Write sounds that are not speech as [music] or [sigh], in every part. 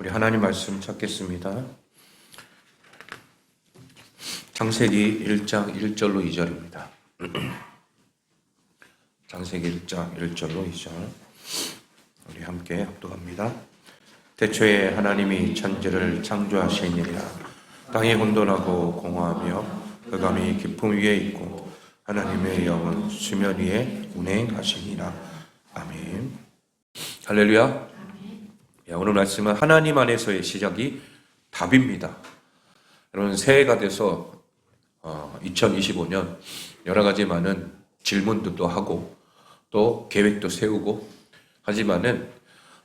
우리 하나님 말씀 찾겠습니다. 창세기 1장 1절로 2절입니다. 창세기 [clears throat] 1장 1절로 2절. 우리 함께 합독합니다. 대초에 하나님이 천지를 창조하시니라 땅이 혼돈하고 공허하며 흑암이 깊음 위에 있고 하나님의 영은 수면 위에 운행하시니라. 아멘. 할렐루야. 야, 오늘 말씀은 하나님 안에서의 시작이 답입니다. 여러분 새해가 돼서 어, 2025년 여러 가지 많은 질문도 하고 또 계획도 세우고 하지만은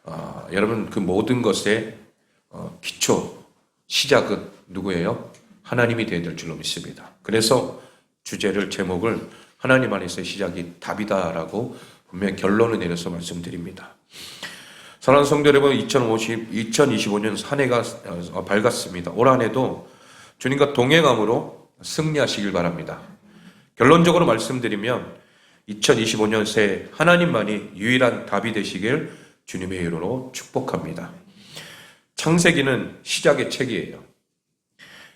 어, 여러분 그 모든 것의 어, 기초 시작은 누구예요? 하나님이 되어야 될 줄로 믿습니다. 그래서 주제를 제목을 하나님 안에서의 시작이 답이다라고 분명 결론을 내려서 말씀드립니다. 사랑하는 성도 여러분, 2050, 2025년 한 해가 어, 밝았습니다. 올 한 해도 주님과 동행함으로 승리하시길 바랍니다. 결론적으로 말씀드리면 2025년 새 하나님만이 유일한 답이 되시길 주님의 이름으로 축복합니다. 창세기는 시작의 책이에요.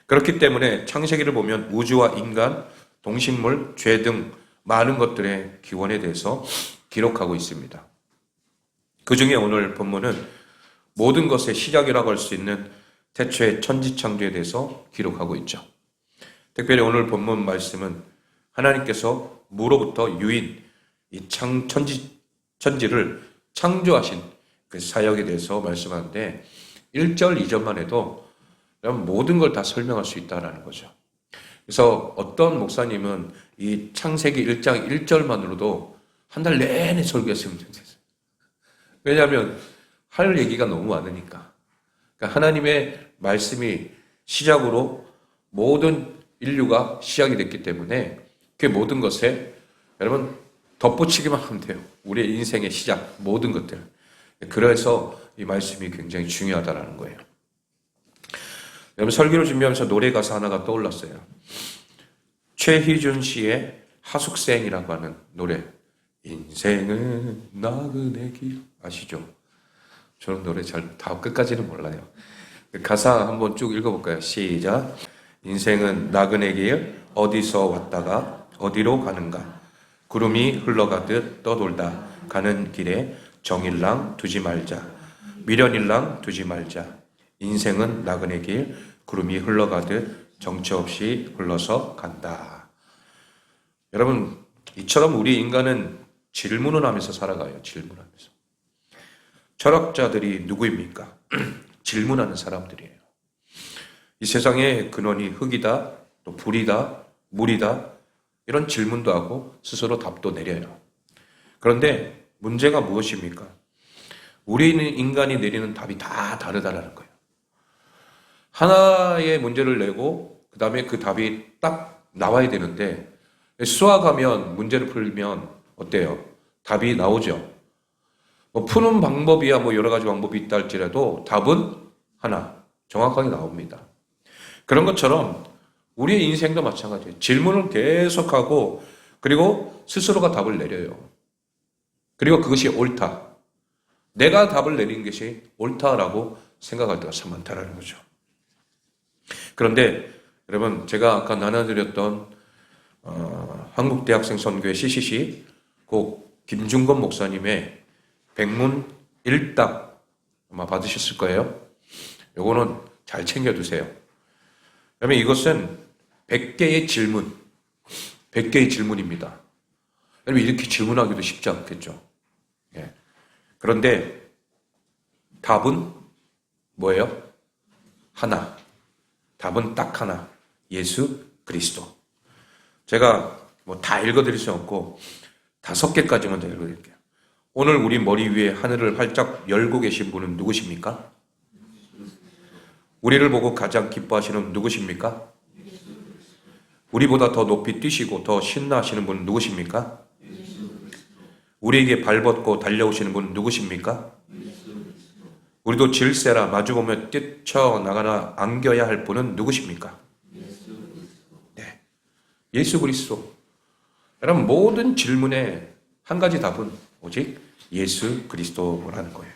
그렇기 때문에 창세기를 보면 우주와 인간, 동식물, 죄 등 많은 것들의 기원에 대해서 기록하고 있습니다. 그 중에 오늘 본문은 모든 것의 시작이라고 할 수 있는 태초의 천지창조에 대해서 기록하고 있죠. 특별히 오늘 본문 말씀은 하나님께서 무로부터 유인, 이 창, 천지, 천지를 창조하신 그 사역에 대해서 말씀하는데 1절, 2절만 해도 모든 걸 다 설명할 수 있다라는 거죠. 그래서 어떤 목사님은 이 창세기 1장 1절만으로도 한 달 내내 설교했으면. 왜냐하면 할 얘기가 너무 많으니까. 그러니까 하나님의 말씀이 시작으로 모든 인류가 시작이 됐기 때문에 그 모든 것에 여러분 덧붙이기만 하면 돼요. 우리의 인생의 시작, 모든 것들. 그래서 이 말씀이 굉장히 중요하다라는 거예요. 여러분 설교를 준비하면서 노래 가사 하나가 떠올랐어요. 최희준 씨의 하숙생이라고 하는 노래. 인생은 나그네 길 아시죠? 저는 노래 잘 다 끝까지는 몰라요. 가사 한번 쭉 읽어볼까요? 시작. 인생은 나그네 길 어디서 왔다가 어디로 가는가? 구름이 흘러가듯 떠돌다 가는 길에 정일랑 두지 말자. 미련일랑 두지 말자. 인생은 나그네 길 구름이 흘러가듯 정처 없이 흘러서 간다. 여러분 이처럼 우리 인간은 질문을 하면서 살아가요. 질문하면서. 철학자들이 누구입니까? [clears throat] 질문하는 사람들이에요. 이 세상의 근원이 흙이다, 또 불이다, 물이다, 이런 질문도 하고 스스로 답도 내려요. 그런데 문제가 무엇입니까? 우리는 인간이 내리는 답이 다 다르다라는 거예요. 하나의 문제를 내고 그 다음에 그 답이 딱 나와야 되는데 수학하면 문제를 풀면 어때요? 답이 나오죠. 뭐 푸는 방법이야 뭐 여러 가지 방법이 있다 할지라도 답은 하나 정확하게 나옵니다. 그런 것처럼 우리의 인생도 마찬가지예요. 질문을 계속하고 그리고 스스로가 답을 내려요. 그리고 그것이 옳다. 내가 답을 내린 것이 옳다라고 생각할 때가 참 많다라는 거죠. 그런데 여러분 제가 아까 나눠드렸던 어, 한국대학생 선교회 CCC 고 김중건 목사님의 백문 일답 아마 받으셨을 거예요. 요거는 잘 챙겨두세요. 그러면 이것은 100개의 질문, 100개의 질문입니다. 여러분 이렇게 질문하기도 쉽지 않겠죠. 예. 그런데 답은 뭐예요? 하나. 답은 딱 하나. 예수 그리스도. 제가 뭐 다 읽어드릴 수 없고 다섯 개까지만 더 읽어드릴게요. 오늘 우리 머리 위에 하늘을 활짝 열고 계신 분은 누구십니까? 우리를 보고 가장 기뻐하시는 누구십니까? 우리보다 더 높이 뛰시고 더 신나하시는 분은 누구십니까? 우리에게 발벗고 달려오시는 분은 누구십니까? 우리도 질세라 마주보며 뛰쳐나가나 안겨야 할 분은 누구십니까? 네. 예수 그리스도. 여러분, 모든 질문에 한 가지 답은 오직 예수 그리스도라는 거예요.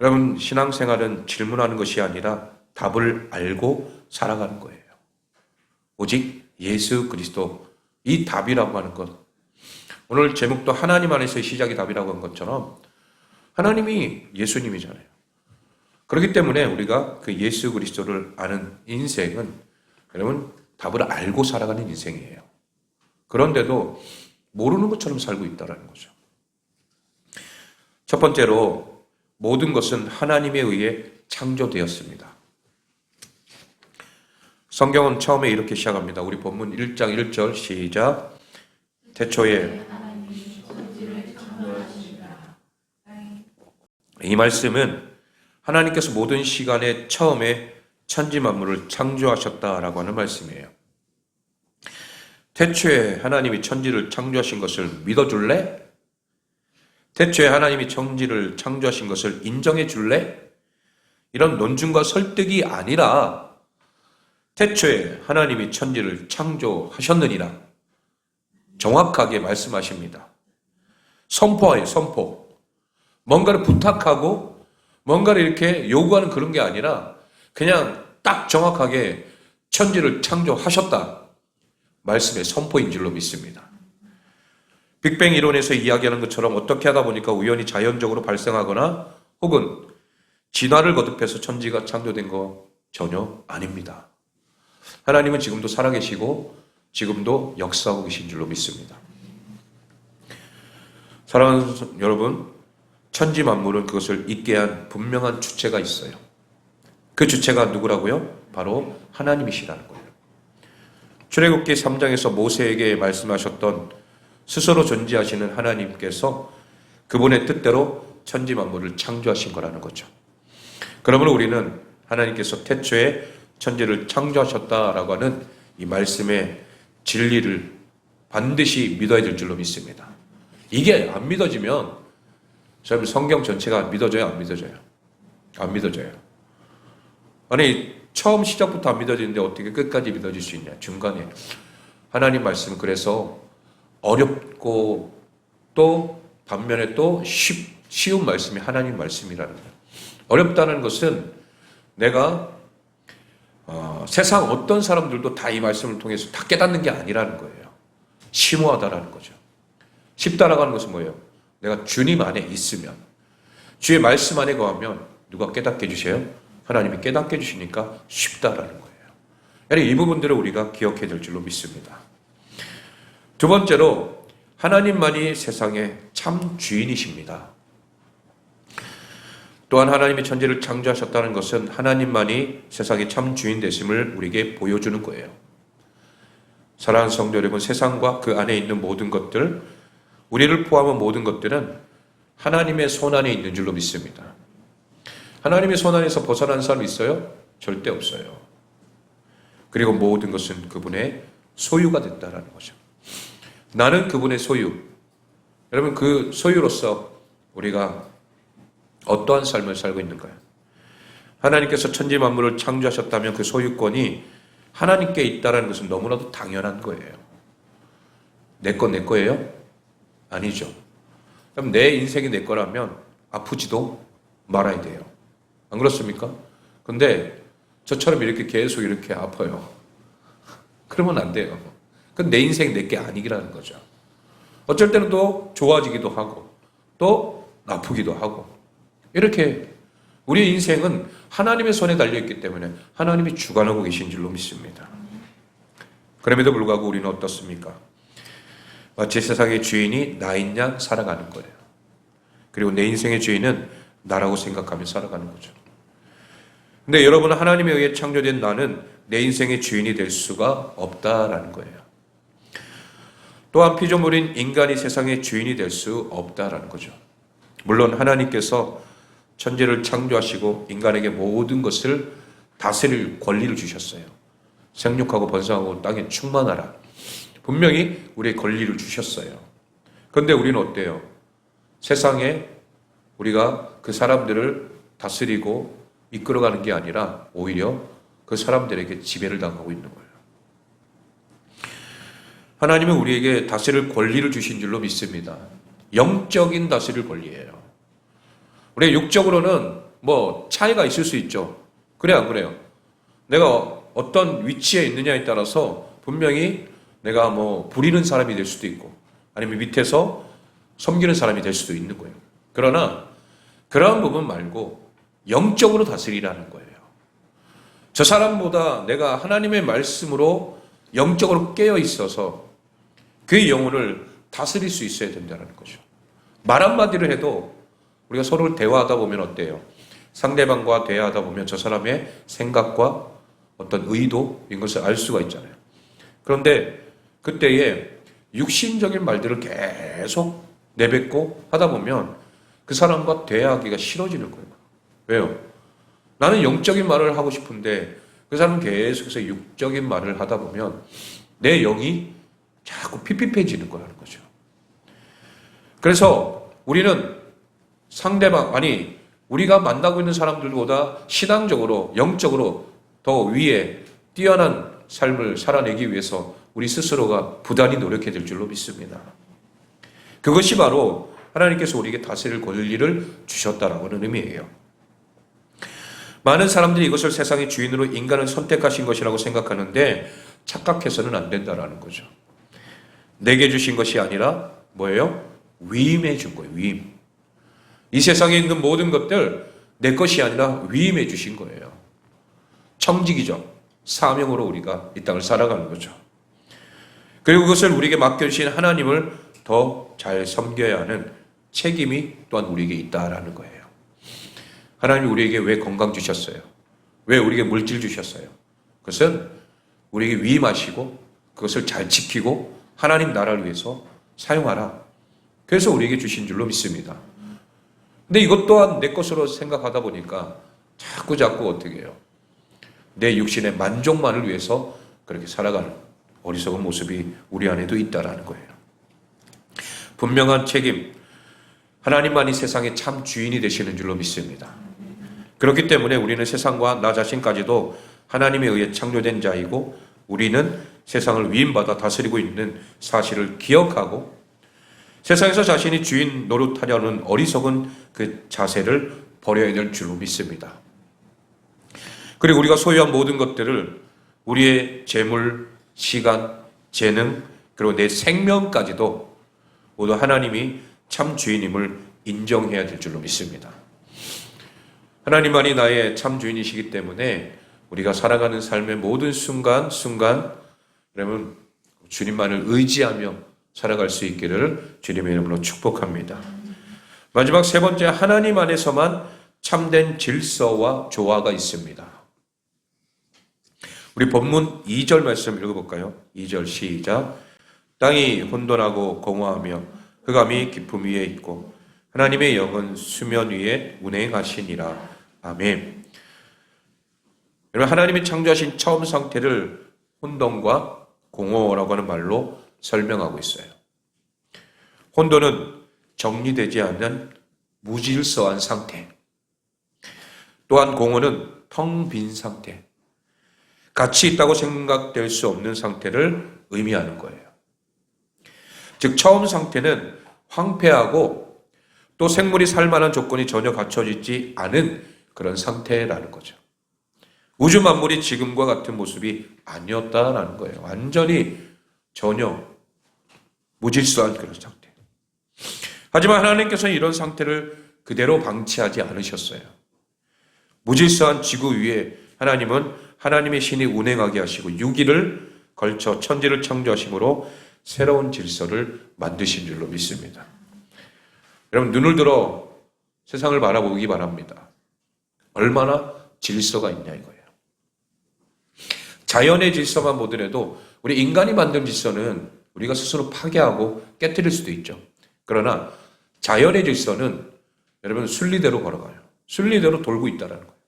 여러분 신앙생활은 질문하는 것이 아니라 답을 알고 살아가는 거예요. 오직 예수 그리스도 이 답이라고 하는 것. 오늘 제목도 하나님 안에서의 시작이 답이라고 한 것처럼 하나님이 예수님이잖아요. 그렇기 때문에 우리가 그 예수 그리스도를 아는 인생은 여러분 답을 알고 살아가는 인생이에요. 그런데도 모르는 것처럼 살고 있다라는 거죠. 첫 번째로 모든 것은 하나님에 의해 창조되었습니다. 성경은 처음에 이렇게 시작합니다. 우리 본문 1장 1절 시작. 태초에 이 말씀은 하나님께서 모든 시간에 처음에 천지 만물을 창조하셨다라고 하는 말씀이에요. 태초에 하나님이 천지를 창조하신 것을 믿어줄래? 태초에 하나님이 천지를 창조하신 것을 인정해 줄래? 이런 논증과 설득이 아니라 태초에 하나님이 천지를 창조하셨느니라 정확하게 말씀하십니다. 선포하여 선포. 뭔가를 부탁하고 뭔가를 이렇게 요구하는 그런 게 아니라 그냥 딱 정확하게 천지를 창조하셨다. 말씀의 선포인 줄로 믿습니다. 빅뱅 이론에서 이야기하는 것처럼 어떻게 하다 보니까 우연히 자연적으로 발생하거나 혹은 진화를 거듭해서 천지가 창조된 거 전혀 아닙니다. 하나님은 지금도 살아계시고 지금도 역사하고 계신 줄로 믿습니다. 사랑하는 여러분, 천지 만물은 그것을 있게 한 분명한 주체가 있어요. 그 주체가 누구라고요? 바로 하나님이시라는 거예요. 출애굽기 3장에서 모세에게 말씀하셨던 스스로 존재하시는 하나님께서 그분의 뜻대로 천지 만물을 창조하신 거라는 거죠. 그러므로 우리는 하나님께서 태초에 천지를 창조하셨다라고 하는 이 말씀의 진리를 반드시 믿어야 될 줄로 믿습니다. 이게 안 믿어지면 저희 성경 전체가 믿어져요, 안 믿어져요? 안 믿어져요. 아니 처음 시작부터 안 믿어지는데 어떻게 끝까지 믿어질 수 있냐? 중간에 하나님 말씀 그래서 어렵고 또 반면에 또 쉽, 쉬운 말씀이 하나님 말씀이라는 거예요. 어렵다는 것은 내가 어, 세상 어떤 사람들도 다 이 말씀을 통해서 다 깨닫는 게 아니라는 거예요. 심오하다라는 거죠. 쉽다라고 하는 것은 뭐예요? 내가 주님 안에 있으면 주의 말씀 안에 거하면 누가 깨닫게 해주세요? 하나님이 깨닫게 해주시니까 쉽다라는 거예요. 이 부분들을 우리가 기억해야 될 줄로 믿습니다. 두 번째로 하나님만이 세상의 참 주인이십니다. 또한 하나님이 천지를 창조하셨다는 것은 하나님만이 세상의 참 주인 되심을 우리에게 보여주는 거예요. 사랑하는 성도 여러분, 세상과 그 안에 있는 모든 것들, 우리를 포함한 모든 것들은 하나님의 손 안에 있는 줄로 믿습니다. 하나님의 손 안에서 벗어난 사람 있어요? 절대 없어요. 그리고 모든 것은 그분의 소유가 됐다라는 거죠. 나는 그분의 소유. 여러분 그 소유로서 우리가 어떠한 삶을 살고 있는가요? 하나님께서 천지 만물을 창조하셨다면 그 소유권이 하나님께 있다라는 것은 너무나도 당연한 거예요. 내 거 내 거예요? 아니죠. 그럼 내 인생이 내 거라면 아프지도 말아야 돼요. 안 그렇습니까? 근데 저처럼 이렇게 계속 이렇게 아파요. 그러면 안 돼요. 그건 내 인생 내 게 아니라는 거죠. 어쩔 때는 또 좋아지기도 하고 또 나쁘기도 하고 이렇게 우리의 인생은 하나님의 손에 달려있기 때문에 하나님이 주관하고 계신 줄로 믿습니다. 그럼에도 불구하고 우리는 어떻습니까? 마치 세상의 주인이 나인 양 살아가는 거예요. 그리고 내 인생의 주인은 나라고 생각하며 살아가는 거죠. 근데 여러분 하나님에 의해 창조된 나는 내 인생의 주인이 될 수가 없다라는 거예요. 또한 피조물인 인간이 세상의 주인이 될 수 없다라는 거죠. 물론 하나님께서 천지를 창조하시고 인간에게 모든 것을 다스릴 권리를 주셨어요. 생육하고 번성하고 땅에 충만하라. 분명히 우리의 권리를 주셨어요. 그런데 우리는 어때요? 세상에 우리가 그 사람들을 다스리고 이끌어가는 게 아니라 오히려 그 사람들에게 지배를 당하고 있는 거예요. 하나님은 우리에게 다스릴 권리를 주신 줄로 믿습니다. 영적인 다스릴 권리예요. 우리 육적으로는 뭐 차이가 있을 수 있죠. 그래 안 그래요? 내가 어떤 위치에 있느냐에 따라서 분명히 내가 뭐 부리는 사람이 될 수도 있고 아니면 밑에서 섬기는 사람이 될 수도 있는 거예요. 그러나 그러한 부분 말고 영적으로 다스리라는 거예요. 저 사람보다 내가 하나님의 말씀으로 영적으로 깨어 있어서 그의 영혼을 다스릴 수 있어야 된다는 거죠. 말 한마디를 해도 우리가 서로 대화하다 보면 어때요? 상대방과 대화하다 보면 저 사람의 생각과 어떤 의도 이런 것을 알 수가 있잖아요. 그런데 그때에 육신적인 말들을 계속 내뱉고 하다 보면 그 사람과 대화하기가 싫어지는 거예요. 왜요? 나는 영적인 말을 하고 싶은데 그 사람은 계속해서 육적인 말을 하다 보면 내 영이 자꾸 핍핍해지는 거라는 거죠. 그래서 우리는 상대방, 아니, 우리가 만나고 있는 사람들보다 신앙적으로, 영적으로 더 위에 뛰어난 삶을 살아내기 위해서 우리 스스로가 부단히 노력해야 될 줄로 믿습니다. 그것이 바로 하나님께서 우리에게 다스릴 권리를 주셨다라고는 의미예요. 많은 사람들이 이것을 세상의 주인으로 인간을 선택하신 것이라고 생각하는데 착각해서는 안 된다라는 거죠. 내게 주신 것이 아니라 뭐예요? 위임해 준 거예요. 위임. 이 세상에 있는 모든 것들 내 것이 아니라 위임해 주신 거예요. 청직이죠. 사명으로 우리가 이 땅을 살아가는 거죠. 그리고 그것을 우리에게 맡겨주신 하나님을 더 잘 섬겨야 하는 책임이 또한 우리에게 있다라는 거예요. 하나님이 우리에게 왜 건강 주셨어요? 왜 우리에게 물질 주셨어요? 그것은 우리에게 위임하시고 그것을 잘 지키고 하나님 나라를 위해서 사용하라. 그래서 우리에게 주신 줄로 믿습니다. 근데 이것 또한 내 것으로 생각하다 보니까 자꾸 자꾸 어떻게 해요? 내 육신의 만족만을 위해서 그렇게 살아가는 어리석은 모습이 우리 안에도 있다라는 거예요. 분명한 책임, 하나님만이 세상의 참 주인이 되시는 줄로 믿습니다. 그렇기 때문에 우리는 세상과 나 자신까지도 하나님에 의해 창조된 자이고 우리는 세상을 위임받아 다스리고 있는 사실을 기억하고 세상에서 자신이 주인 노릇하려는 어리석은 그 자세를 버려야 될 줄로 믿습니다. 그리고 우리가 소유한 모든 것들을 우리의 재물, 시간, 재능, 그리고 내 생명까지도 모두 하나님이 참 주인임을 인정해야 될 줄로 믿습니다. 하나님만이 나의 참 주인이시기 때문에 우리가 살아가는 삶의 모든 순간, 순간, 여러분, 주님만을 의지하며 살아갈 수 있기를 주님의 이름으로 축복합니다. 마지막 세 번째, 하나님 안에서만 참된 질서와 조화가 있습니다. 우리 본문 2절 말씀 읽어볼까요? 2절 시작. 땅이 혼돈하고 공허하며 흑암이 깊음 위에 있고 하나님의 영은 수면 위에 운행하시니라. 아멘. 여러분 하나님이 창조하신 처음 상태를 혼돈과 공허라고 하는 말로 설명하고 있어요. 혼돈은 정리되지 않는 무질서한 상태. 또한 공허는 텅 빈 상태. 가치 있다고 생각될 수 없는 상태를 의미하는 거예요. 즉 처음 상태는 황폐하고 또 생물이 살 만한 조건이 전혀 갖춰지지 않은 그런 상태라는 거죠. 우주 만물이 지금과 같은 모습이 아니었다라는 거예요. 완전히 전혀 무질서한 그런 상태. 하지만 하나님께서는 이런 상태를 그대로 방치하지 않으셨어요. 무질서한 지구 위에 하나님은 하나님의 신이 운행하게 하시고 유기를 걸쳐 천지를 창조하심으로 새로운 질서를 만드신 줄로 믿습니다. 여러분 눈을 들어 세상을 바라보기 바랍니다. 얼마나 질서가 있냐 이거예요. 자연의 질서만 보더라도 우리 인간이 만든 질서는 우리가 스스로 파괴하고 깨뜨릴 수도 있죠. 그러나 자연의 질서는 여러분 순리대로 걸어가요. 순리대로 돌고 있다라는 거예요.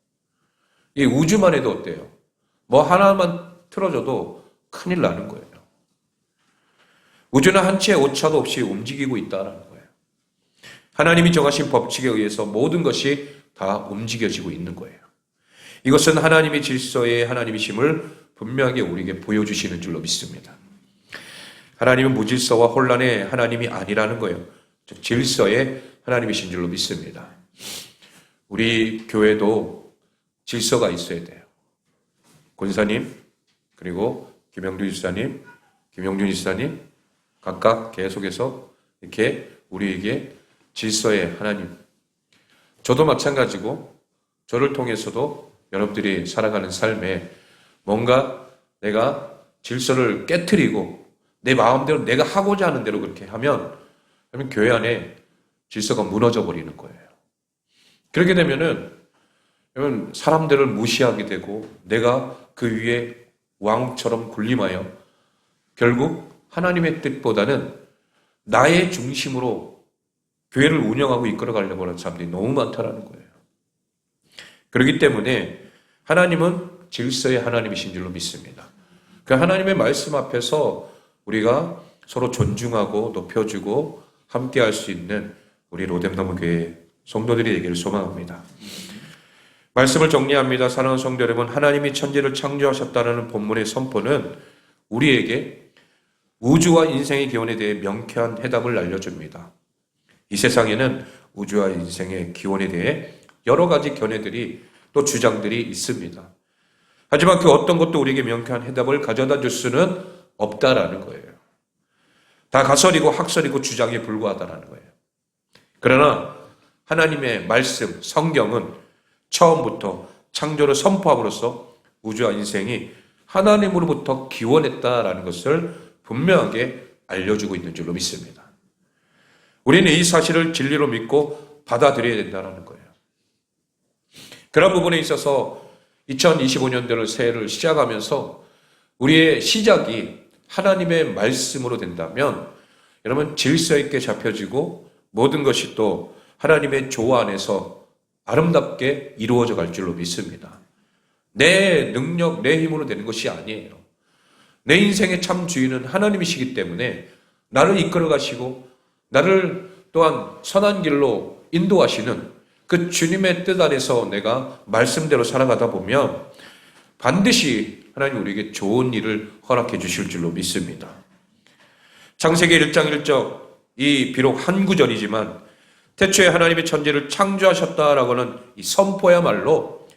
이 우주만 해도 어때요? 뭐 하나만 틀어져도 큰일 나는 거예요. 우주는 한 채의 오차도 없이 움직이고 있다라는 거예요. 하나님이 정하신 법칙에 의해서 모든 것이 다 움직여지고 있는 거예요. 이것은 하나님의 질서의 하나님이심을 분명하게 우리에게 보여주시는 줄로 믿습니다. 하나님은 무질서와 혼란의 하나님이 아니라는 거예요. 즉 질서의 하나님이신 줄로 믿습니다. 우리 교회도 질서가 있어야 돼요. 권사님, 그리고 김영준 지사님, 김영준 지사님, 각각 계속해서 이렇게 우리에게 질서의 하나님. 저도 마찬가지고, 저를 통해서도 여러분들이 살아가는 삶에 뭔가 내가 질서를 깨뜨리고 내 마음대로 내가 하고자 하는 대로 그렇게 하면, 그러면 교회 안에 질서가 무너져 버리는 거예요. 그렇게 되면은 그러면 사람들을 무시하게 되고 내가 그 위에 왕처럼 군림하여 결국 하나님의 뜻보다는 나의 중심으로 교회를 운영하고 이끌어 가려고 하는 사람들이 너무 많다라는 거예요. 그렇기 때문에 하나님은 질서의 하나님이신 줄로 믿습니다. 그 하나님의 말씀 앞에서 우리가 서로 존중하고 높여주고 함께 할 수 있는 우리 로뎀나무 교회 성도들이 되기를 소망합니다. 말씀을 정리합니다. 사랑하는 성도 여러분, 하나님이 천지를 창조하셨다는 본문의 선포는 우리에게 우주와 인생의 기원에 대해 명쾌한 해답을 알려줍니다. 이 세상에는 우주와 인생의 기원에 대해 여러 가지 견해들이 또 주장들이 있습니다. 하지만 그 어떤 것도 우리에게 명쾌한 해답을 가져다 줄 수는 없다라는 거예요. 다 가설이고 학설이고 주장에 불과하다라는 거예요. 그러나 하나님의 말씀, 성경은 처음부터 창조를 선포함으로써 우주와 인생이 하나님으로부터 기원했다라는 것을 분명하게 알려주고 있는 줄로 믿습니다. 우리는 이 사실을 진리로 믿고 받아들여야 된다는 거예요. 그런 부분에 있어서 2025년도를 새해를 시작하면서 우리의 시작이 하나님의 말씀으로 된다면 여러분 질서 있게 잡혀지고 모든 것이 또 하나님의 조화 안에서 아름답게 이루어져 갈 줄로 믿습니다. 내 능력, 내 힘으로 되는 것이 아니에요. 내 인생의 참 주인은 하나님이시기 때문에 나를 이끌어 가시고 나를 또한 선한 길로 인도하시는 그 주님의 뜻 안에서 내가 말씀대로 살아가다 보면 반드시 하나님 우리에게 좋은 일을 허락해 주실 줄로 믿습니다. 창세기 1장 1절 이 비록 한 구절이지만 태초에 하나님의 천지를 창조하셨다라고는 이 선포야말로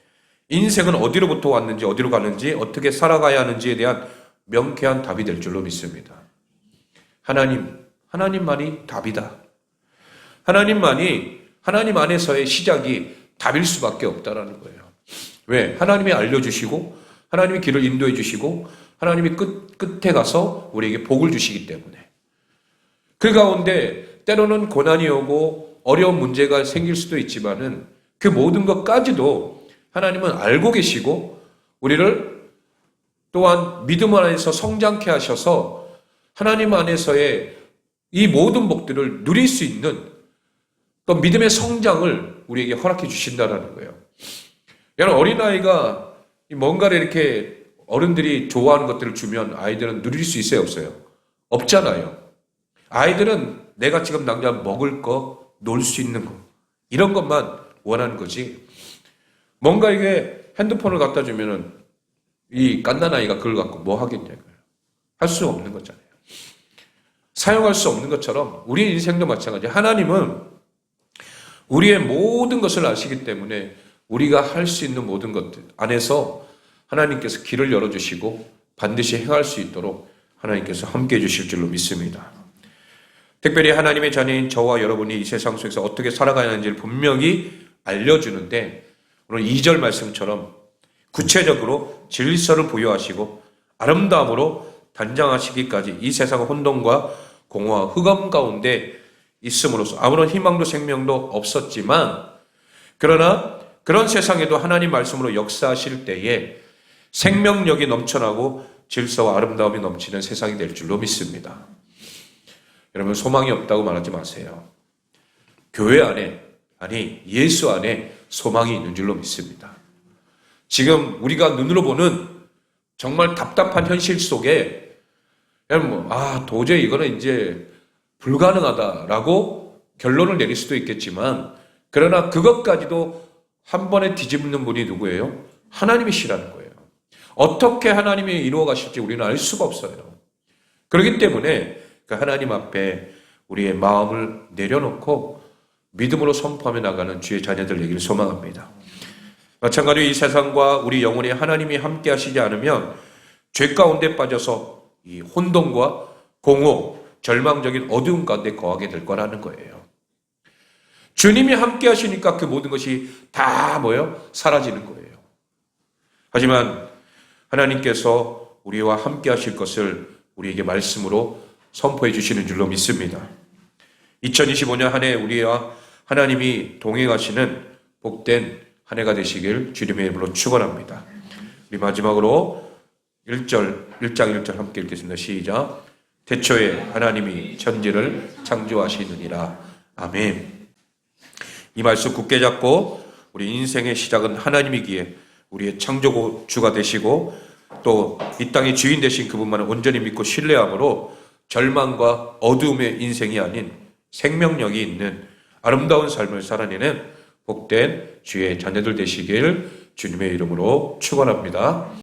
인생은 어디로부터 왔는지 어디로 가는지 어떻게 살아가야 하는지에 대한 명쾌한 답이 될 줄로 믿습니다. 하나님, 하나님만이 답이다. 하나님만이 하나님 안에서의 시작이 답일 수밖에 없다라는 거예요. 왜? 하나님이 알려주시고 하나님이 길을 인도해 주시고 하나님이 끝, 끝에 가서 우리에게 복을 주시기 때문에 그 가운데 때로는 고난이 오고 어려운 문제가 생길 수도 있지만은 그 모든 것까지도 하나님은 알고 계시고 우리를 또한 믿음 안에서 성장케 하셔서 하나님 안에서의 이 모든 복들을 누릴 수 있는 그 믿음의 성장을 우리에게 허락해 주신다라는 거예요. 여러분 어린아이가 뭔가를 이렇게 어른들이 좋아하는 것들을 주면 아이들은 누릴 수 있어요, 없어요? 없잖아요. 아이들은 내가 지금 당장 먹을 거, 놀 수 있는 거, 이런 것만 원하는 거지. 뭔가 이게 핸드폰을 갖다 주면은 이 깐난아이가 그걸 갖고 뭐 하겠냐고요. 할수 없는 거잖아요. 사용할 수 없는 것처럼 우리 인생도 마찬가지. 하나님은 우리의 모든 것을 아시기 때문에 우리가 할 수 있는 모든 것들 안에서 하나님께서 길을 열어주시고 반드시 행할 수 있도록 하나님께서 함께 해주실 줄로 믿습니다. 특별히 하나님의 자녀인 저와 여러분이 이 세상 속에서 어떻게 살아가야 하는지를 분명히 알려주는데 오늘 2절 말씀처럼 구체적으로 질서를 부여하시고 아름다움으로 단장하시기까지 이 세상의 혼돈과 공허와 흑암 가운데 있음으로써 아무런 희망도 생명도 없었지만 그러나 그런 세상에도 하나님 말씀으로 역사하실 때에 생명력이 넘쳐나고 질서와 아름다움이 넘치는 세상이 될 줄로 믿습니다. 여러분 소망이 없다고 말하지 마세요. 교회 안에 아니 예수 안에 소망이 있는 줄로 믿습니다. 지금 우리가 눈으로 보는 정말 답답한 현실 속에 뭐, 아 도저히 이거는 이제 불가능하다라고 결론을 내릴 수도 있겠지만 그러나 그것까지도 한 번에 뒤집는 분이 누구예요? 하나님이시라는 거예요. 어떻게 하나님이 이루어 가실지 우리는 알 수가 없어요. 그렇기 때문에 그 하나님 앞에 우리의 마음을 내려놓고 믿음으로 선포하며 나가는 주의 자녀들 되기를 소망합니다. 마찬가지로 이 세상과 우리 영혼이 하나님이 함께 하시지 않으면 죄 가운데 빠져서 이 혼돈과 공허, 절망적인 어두움 가운데 거하게 될 거라는 거예요. 주님이 함께 하시니까 그 모든 것이 다 뭐예요? 사라지는 거예요. 하지만 하나님께서 우리와 함께 하실 것을 우리에게 말씀으로 선포해 주시는 줄로 믿습니다. 2025년 한 해 우리와 하나님이 동행하시는 복된 한 해가 되시길 주님의 이름으로 축원합니다. 우리 마지막으로 1절 1장 1절 함께 읽겠습니다. 시작. 태초에 하나님이 천지를 창조하시느니라. 아멘. 이 말씀 굳게 잡고 우리 인생의 시작은 하나님이기에 우리의 창조주가 되시고 또 이 땅의 주인 되신 그분만을 온전히 믿고 신뢰함으로 절망과 어두움의 인생이 아닌 생명력이 있는 아름다운 삶을 살아내는 복된 주의 자녀들 되시길 주님의 이름으로 축원합니다.